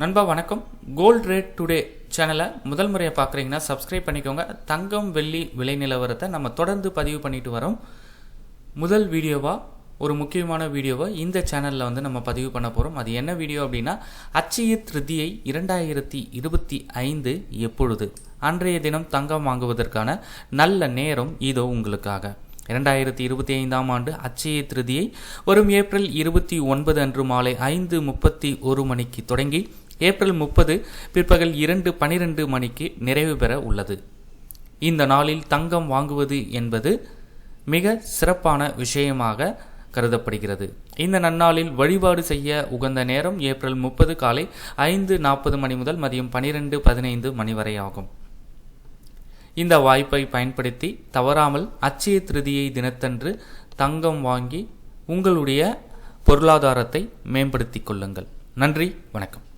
நண்பா வணக்கம். Gold rate today சேனலை முதல் முறையை பார்க்குறீங்கன்னா சப்ஸ்கிரைப் பண்ணிக்கோங்க. தங்கம் வெள்ளி விலை நிலவரத்தை நம்ம தொடர்ந்து பதிவு பண்ணிட்டு வரோம். முதல் வீடியோவாக ஒரு முக்கியமான வீடியோவை இந்த சேனலில் வந்து நம்ம பதிவு பண்ண போகிறோம் அது என்ன வீடியோ அப்படின்னா அச்சய திருதியை இரண்டாயிரத்தி இருபத்தி ஐந்து எப்பொழுது அன்றைய தினம் தங்கம் வாங்குவதற்கான நல்ல நேரம் இதோ உங்களுக்காக. இரண்டாயிரத்தி இருபத்தி ஐந்தாம் ஆண்டு அச்சய திருதியை வரும் ஏப்ரல் இருபத்தி ஒன்பது அன்று மாலை ஐந்து முப்பத்தி ஒரு மணிக்கு தொடங்கி ஏப்ரல் முப்பது பிற்பகல் இரண்டு பனிரெண்டு மணிக்கு நிறைவு பெற உள்ளது. இந்த நாளில் தங்கம் வாங்குவது என்பது மிக சிறப்பான விஷயமாக கருதப்படுகிறது. இந்த நன்னாளில் வழிபாடு செய்ய உகந்த நேரம் ஏப்ரல் முப்பது காலை ஐந்து நாற்பது மணி முதல் மதியம் பனிரெண்டு பதினைந்து மணி வரை ஆகும். இந்த வாய்ப்பை பயன்படுத்தி தவறாமல் அச்சய திருதியை தினத்தன்று தங்கம் வாங்கி உங்களுடைய பொருளாதாரத்தை மேம்படுத்திக் கொள்ளுங்கள். நன்றி வணக்கம்.